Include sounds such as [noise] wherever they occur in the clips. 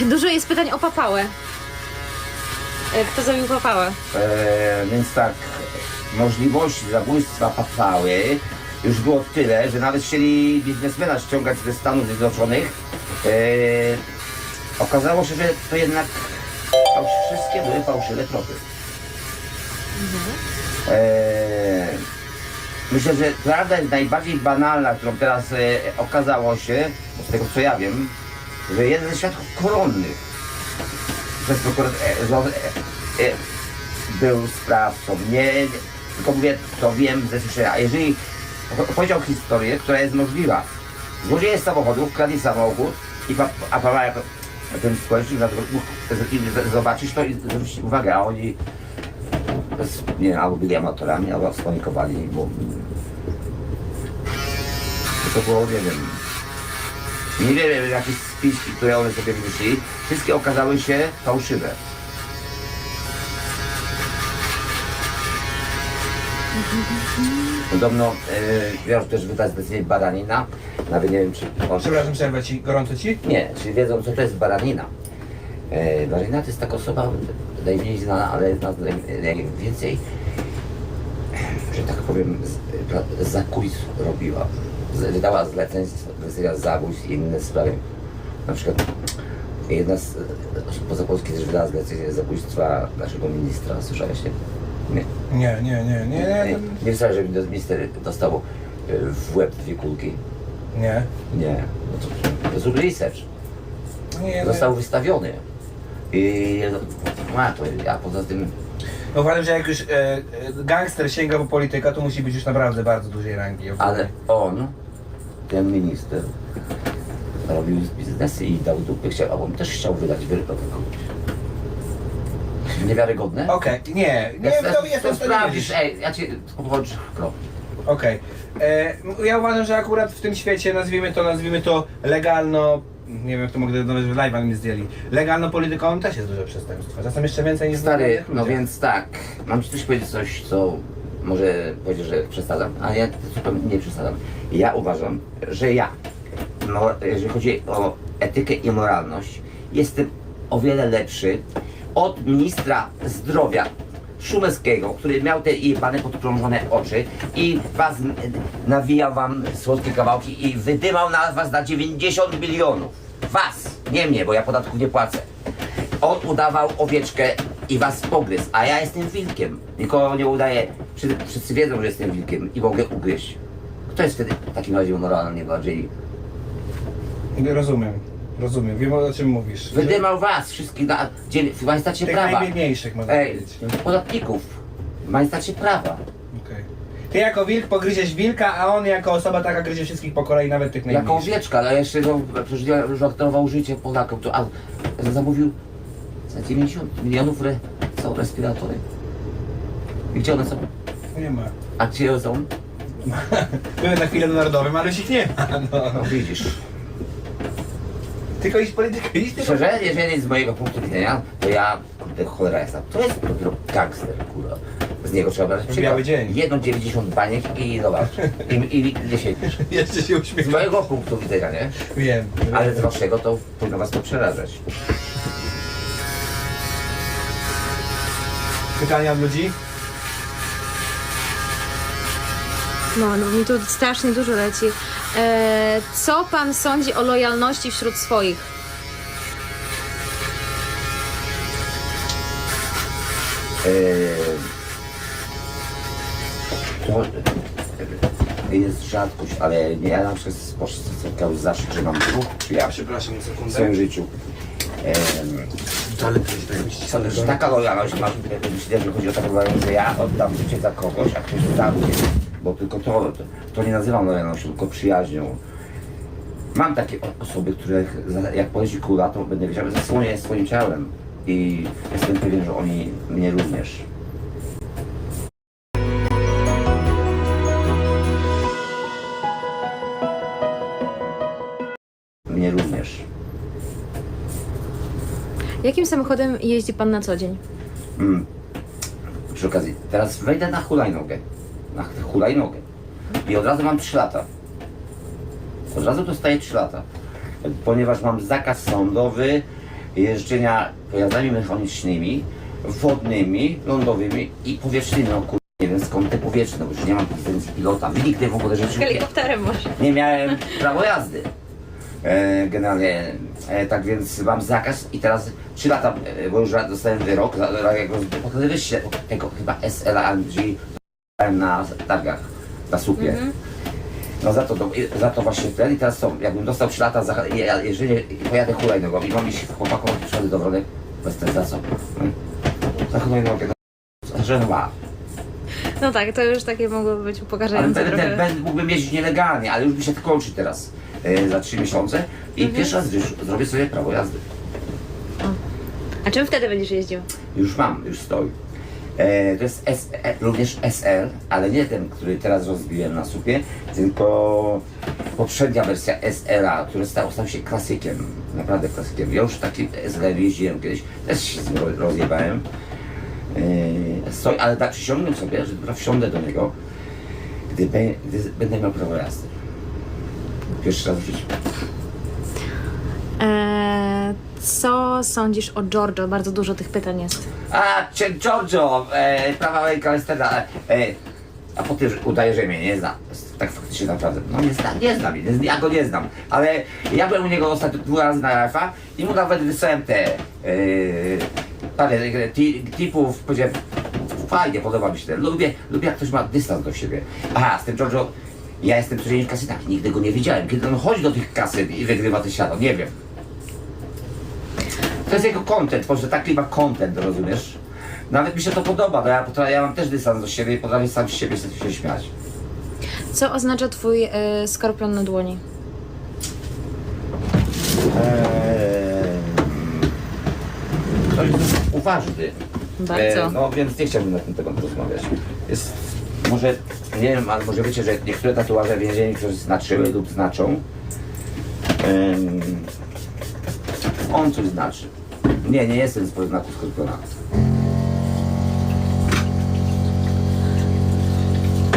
Dużo jest pytań o papałę. E, Kto zabił papałę? E, więc tak, możliwości zabójstwa papały już było tyle, że nawet chcieli biznesmena ściągać ze Stanów Zjednoczonych. E, okazało się, że to jednak wszystkie były fałszywe tropy. E, myślę, że prawda jest najbardziej banalna, którą teraz e, okazało się, z tego co ja wiem, że jeden ze świadków koronnych przez prokurator e, e, e, był sprawcą. Nie, tylko mówię, to wiem ze słyszenia. A jeżeli po- powiedział historię, która jest możliwa. Złodzieje samochodu wkradli samochód i pa, a Paweł ten społecznik mógł zobaczyć to i zwrócić uwagę, a oni nie albo byli amatorami, albo spanikowali, bo to było, nie wiem, nie wiem, jakieś spiski, które one sobie wymyślili, wszystkie okazały się fałszywe. Podobno yy, miał też wydać decyzję baranina, nawet nie wiem czy on... Przepraszam, przerwę ci. Gorąco ci? Nie, czy wiedzą co to jest baranina. E, baranina to jest taka osoba najmniej znana, ale na, naj- najwięcej, że tak powiem, z, za kulis robiła. Z, wydała zleceń, zlecenia zabójstw i inne sprawy. Na przykład jedna z osób poza Polski też wydała zlecenie zabójstwa naszego ministra, słyszałeś nie? Nie. Nie, nie, nie, nie, Nie, nie. nie wcale, żeby minister dostał e, w łeb dwie kulki. Nie. Nie. No to, to zrób research. Nie, został nie. wystawiony. I ma to, a poza tym No uważam, że jak już e, e, gangster sięga po polityka, to musi być już naprawdę bardzo dużej rangi. ale on, ten minister, robił biznesy i dał dupy, chciał, a on też chciał wydać wyrok. Niewiarygodne? Okej, nie, nie, to to, jestem to sprawdzisz, ej, ja cię powodzę krok. Okej. E, Ja uważam, że akurat w tym świecie, nazwijmy to, nazwijmy to legalno, nie wiem, jak to mogę nawet w live'a mi zdjęli, legalną polityką też jest duże przestępstwo. Czasem jeszcze więcej niż Stary, no więc tak, mam ci coś powiedzieć, coś, co może powiedzieć, że przesadzam, a ja zupełnie nie przesadzam. Ja uważam, że ja, jeżeli chodzi o etykę i moralność, jestem o wiele lepszy od ministra zdrowia Szumeckiego, który miał te jebane podkrążone oczy i was nawijał wam słodkie kawałki i wydymał na was na 90 milionów. Was, nie mnie, bo ja podatków nie płacę. On udawał owieczkę i was pogryzł, a ja jestem wilkiem. Nikogo nie udaję. Wszyscy, wszyscy wiedzą, że jestem wilkiem i mogę ugryźć. Kto jest wtedy w takim razie moralnie bardziej? Rozumiem, rozumiem, wiem o czym mówisz. Wydymał was wszystkich na dzień, w majestacie Tych prawa. najbiedniejszych, można Ej, powiedzieć. podatników. W majestacie prawa. Okej. Ty jako wilk pogryziesz wilka, a on jako osoba taka gryzie wszystkich po kolei, nawet tych Jako najmniejszych. owieczka, ale jeszcze no, przecież ja żartował życie Polakom, to a, zamówił za 90 milionów re, są respiratory. I gdzie one są? Nie ma. A gdzie są? [laughs] Były na chwilę na narodowym, ale już ich nie ma. No No. widzisz. Tylko iść politykę, iść tylko... Szczerze, jeżeli z mojego punktu widzenia, to ja, kurde, cholera jasna, to jest dopiero gangster, kurwa. Z niego trzeba brać przykład. Biały dzień. Jedną 90 baniek i zobacz. I, i nie siedzisz. [laughs] Jeszcze się Z uśmiecham. mojego punktu widzenia, nie? Wiem. Ale z waszego to powinno was to przerażać. Pytania od ludzi? No, no mi tu strasznie dużo leci. E, co pan sądzi o lojalności wśród swoich? Eee, to e, jest rzadkość, ale nie, ja na przykład spotkał zawsze, że mam dwóch przyjaciół Przepraszam na w sekundę. swoim życiu. Eee, Ale to jest tak myślisz, Sądzę, że taka lojalność ma, myślę, że chodzi o taką lojalność, że ja oddam życie za kogoś, a ktoś za mnie. Bo tylko to, to, to nie nazywam lojalnością, tylko przyjaźnią. Mam takie osoby, za- jak poleci kula, to będę wiedział, że zasłonię swoim ciałem. I jestem pewien, że oni mnie również. Jakim samochodem jeździ pan na co dzień? Mm. Przy okazji, teraz wejdę na hulajnogę. Na hulajnogę. I od razu mam 3 lata. Od razu dostaję 3 lata. Ponieważ mam zakaz sądowy jeżdżenia pojazdami mechanicznymi, wodnymi, lądowymi i powietrznymi. No kur... nie wiem skąd te powietrzne, bo już nie mam licencji pilota. Nigdy w ogóle rzeczy Helikopterem może. nie miałem prawo jazdy. E, generalnie, e, tak więc mam zakaz i teraz 3 lata, e, bo już dostałem wyrok, za, za jak roz- potem wyście tego chyba SLANG na targach, na słupie. No za to, za to właśnie ten i teraz co, jakbym dostał 3 lata, za, ja- jeżeli pojadę hulajnogą i mam iść chłopakom przyszedł do wronek, bez ten za co? Hmm? Za hulajnogę, no, że ma. No tak, to już takie mogłoby być Ale upokarzające będę, trochę. będę, mógłbym jeździć nielegalnie, ale już mi się to kończy teraz za 3 miesiące i pierwszy raz już zrobię sobie prawo jazdy. A czym wtedy będziesz jeździł? Już mam, już stoi. E, to jest S, e, również SL, ale nie ten, który teraz rozbiłem na supie, tylko poprzednia wersja SLA, który stał, stał się klasykiem, naprawdę klasykiem. Ja już taki SL jeździłem kiedyś, też się z nim ro- rozjebałem. E, stoi, ale tak przysiągnę sobie, że wsiądę do niego, gdy, be, gdy będę miał prawo jazdy. Pierwszy raz w życiu. Eee, co sądzisz o Giorgio? Bardzo dużo tych pytań jest. A, Cie- Giorgio, e, prawa Ameryka Lestera, e, a potem udaje, że mnie nie zna. Tak faktycznie naprawdę, no nie znam, nie znam, nie, ja go nie znam, ale ja byłem u niego ostatnio dwa razy na RFA i mu nawet wysłałem te e, parę e, ti- tipów, powiedziałem, fajnie, podoba mi się ten, lubię, lubię jak ktoś ma dystans do siebie. Aha, z tym Giorgio, ja jestem w kasytach, nigdy go nie widziałem, kiedy on chodzi do tych kasyt i wygrywa te siano, nie wiem. To jest jego content, może taki ma content, rozumiesz? Nawet mi się to podoba, bo ja, potrafię, ja mam też dystans do siebie i potrafię sam z siebie się śmiać. Co oznacza twój e, skorpion na dłoni? Eee, to jest uważny. Bardzo. no więc nie chciałbym na ten temat rozmawiać. Jest, może, nie wiem, ale może wiecie, że niektóre tatuaże w więzieniu coś znaczyły lub znaczą. On coś znaczy. Nie, nie jestem z znaku skorpiona.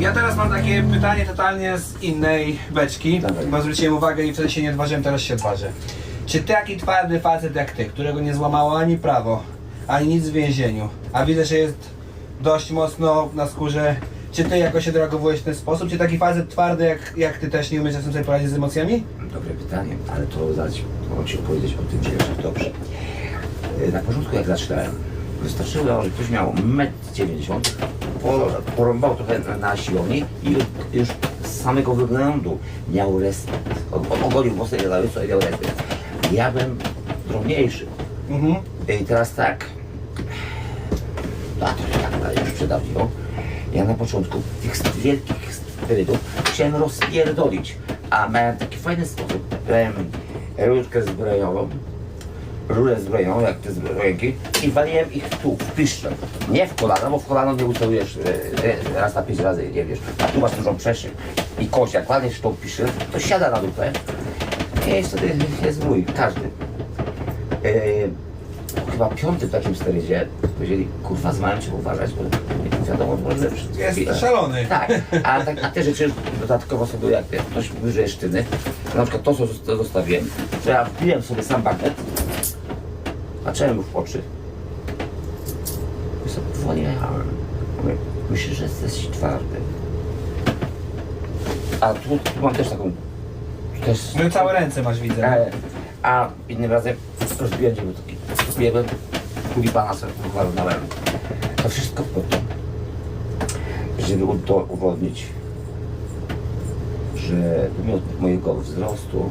Ja teraz mam takie pytanie totalnie z innej beczki, Dawaj. bo zwróciłem uwagę i wtedy się nie odważyłem, teraz się odważę. Czy taki twardy facet jak ty, którego nie złamało ani prawo, ani nic w więzieniu, a widzę, że jest dość mocno na skórze, czy ty jakoś odreagowujesz w ten sposób? Czy taki facet twardy jak, jak ty też nie umiesz czasem sobie poradzić z emocjami? Dobre pytanie, ale to zaraz mogę Ci opowiedzieć o tym dziewięciu dobrze. E, Na początku jak zaczynałem, wystarczyło, że ktoś miał 1,90 m, po- porąbał trochę na, na siłowni i już, z samego wyglądu miał respekt. O- Ogolił włosy i łyso i miał respekt. Ja byłem drobniejszy. Mhm. I teraz tak, a to tak dalej już przedawniło. Ja na początku tych wielkich sterydów chciałem rozpierdolić, a miałem taki fajny sposób. Brałem rurkę zbrojową, rurę zbrojową, jak te zbrojenki i waliłem ich tu, w piszczel. Nie w kolano, bo w kolano nie ucelujesz e, raz na pięć razy, nie wiesz. A tu masz dużą przestrzeń. I kość, jak walniesz tą piszczel, to siada na dupę. I wtedy jest mój, każdy. E, chyba piątym takim sterydzie powiedzieli, kurwa, z cię uważać, bo nie wiadomo, może Jest szalony. Tak, a, tak, a te rzeczy dodatkowo sobie, jak wie, ktoś mówi, że jest sztywny, na przykład to, co zosta- zostawiłem, to ja wbiłem sobie sam bagnet, patrzyłem mu w oczy i sobie powoli jechałem. Mówię, Myślisz, że jesteś twardy. A tu, tu mam też taką, też No i całe ręce masz, widzę. E, a innym razem rozbiłem się, taki biegłem, tulipana sobie powalnąłem. To wszystko po to, żeby udowodnić, że pomimo mojego wzrostu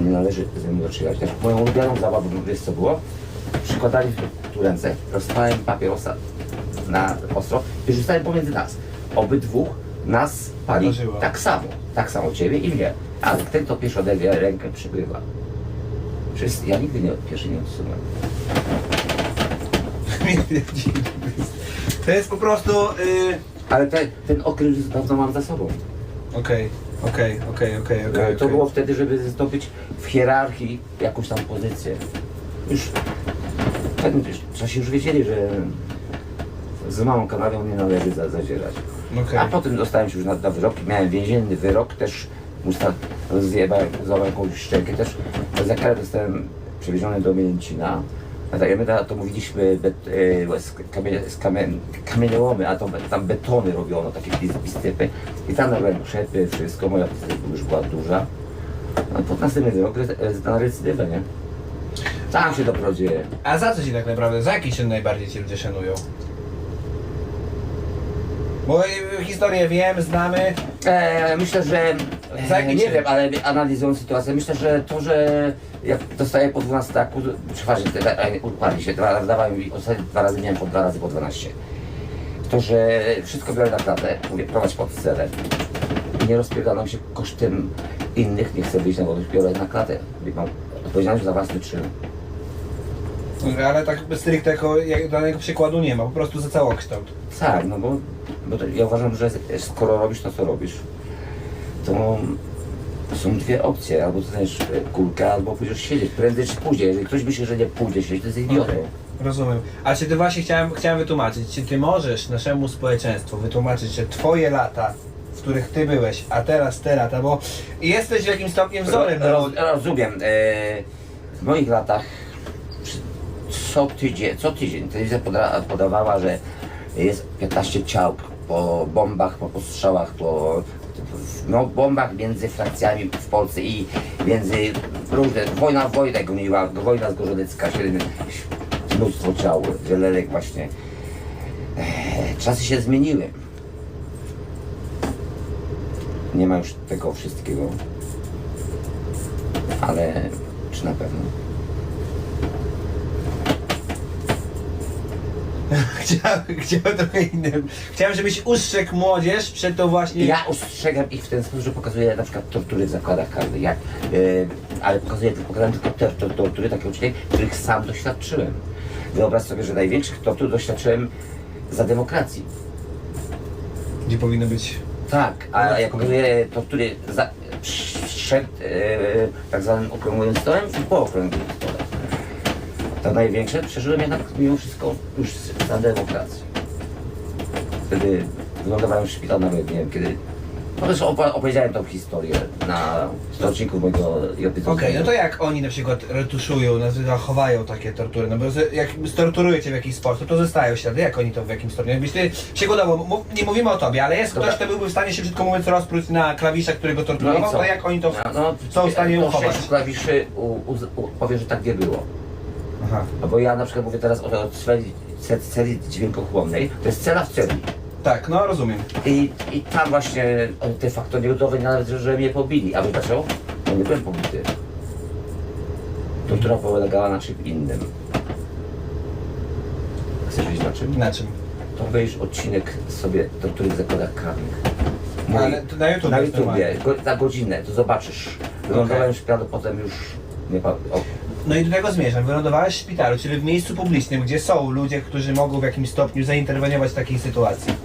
nie należy ze mnie otrzymać. Też moją ulubioną zabawą, wiesz co było? Przykładali tu ręce, rozpałem papierosa na ostro i rzucałem pomiędzy nas. Obydwóch nas pali tak samo. Tak samo ciebie i mnie. Ale ten, kto pierwszy odejdzie rękę, przygrywa. Ja nigdy nie, pierwszy nie odsunąłem. [laughs] To jest po prostu... y, Ale te, ten okres już dawno mam za sobą. Okej, okej, okej, okej, okej. to było wtedy, żeby zdobyć w hierarchii jakąś tam pozycję. Już wtedy już Czasi już wiedzieli, że z małą kanałą nie należy za, zadzierać. Okej. A potem dostałem się już na, na wyrok. Miałem więzienny wyrok, też usta- zjebałem, złamałem jakąś szczękę też. Za karę zostałem przewieziony do Mięcina. A tak, my to mówiliśmy bet, e, z, kamie, z kamie, kamieniołomy, a to tam betony robiono, takie pistypy. I tam robiłem krzepy, wszystko, moja pistypa już była duża. No pod następny rok na recydywę, nie? Tam się dopiero dzieje. A za co ci tak naprawdę, za jaki czyn najbardziej ci ludzie szanują? Bo y, historię wiem, znamy. E, myślę, że Za nie wiem, ale analizując sytuację, myślę, że to, że jak dostaję po 12 taku, e, układnie się, dwa, dawałem mi ostatnio dwa razy, miałem po dwa razy po 12. To, że wszystko biorę na klatę, mówię, prowadź pod celem. Nie rozpierdalam się kosztem innych, nie chcę wyjść na wodę, biorę na klatę. Mam odpowiedzialność za własny czyn. Ale tak stricte jako jak danego przykładu nie ma, po prostu za całokształt. Tak, no bo, bo to, ja uważam, że skoro robisz to, co robisz, to są dwie opcje. Albo dostaniesz e, kulkę, albo pójdziesz siedzieć. Prędzej czy później. Jeżeli ktoś myśli, że nie pójdzie siedzieć, to jest idiotą. Okej, Rozumiem. A czy ty właśnie chciałem, chciałem wytłumaczyć, czy ty możesz naszemu społeczeństwu wytłumaczyć, że twoje lata, w których ty byłeś, a teraz te lata, bo jesteś w jakimś stopniu wzorem dla Roz, rozumiem. E, w moich latach przy- co tydzień, co tydzień telewizja poda, podawała, że jest 15 ciał po bombach, po postrzałach, po no, bombach między frakcjami w Polsce i między różne, wojna wojnę goniła, wojna z Gorzodycka, siedem- mnóstwo ciał, wielelek właśnie. E, czasy się zmieniły. Nie ma już tego wszystkiego. Ale czy na pewno? [laughs] Chciałem, chciałem trochę innym. Chciałem, żebyś ustrzegł młodzież przed tą właśnie... Ja ustrzegam ich w ten sposób, że pokazuję na przykład tortury w zakładach karnych, jak, yy, ale pokazuję, pokazałem tylko te te tortury, takie uczniów, których sam doświadczyłem. Wyobraź sobie, że największych tortur doświadczyłem za demokracji. Gdzie powinno być... Tak, a ja pokazuję tortury za, przed yy, tak zwanym okrągłym stołem i po okrągłym stole. To największe przeżyłem jednak mimo wszystko już za demokracji. Wtedy wylądowałem w szpitalu nawet, nie wiem kiedy. Po prostu opo- opowiedziałem tą historię na odcinku mojego. Okej, no to jak oni na przykład retuszują, nazywa, chowają takie tortury, no bo jak storturujecie w jakiś sposób, to zostają ślady, jak oni to w jakim stopniu, jakbyś ty przykładowo, mów, nie mówimy o tobie, ale jest Dobra. ktoś, kto byłby w stanie się brzydko mówiąc rozpróć na klawiszach, którego torturował, to jak oni to No, są w stanie uchować? klawiszy u, u, u, powiem, że tak nie było. Aha. No bo ja na przykład mówię teraz o, o celi, ce- celi dźwiękochłonnej, to jest cela w celi. Tak, no rozumiem. I, I tam właśnie de facto nie udowodnili nawet, że, mnie pobili. A wiesz dlaczego? No nie byłem pobity. Tortura polegała na czym innym. Chcesz wiedzieć na czym? Na czym? To obejrzyj odcinek sobie tortury w zakładach karnych. Ale to na YouTube Na jest YouTubie, normalnie. go, za godzinę, to zobaczysz. Wylądowałem szpitalu, potem już nie pa- o, No i do tego zmierzam. Wylądowałeś w szpitalu, czyli w miejscu publicznym, gdzie są ludzie, którzy mogą w jakimś stopniu zainterweniować w takiej sytuacji.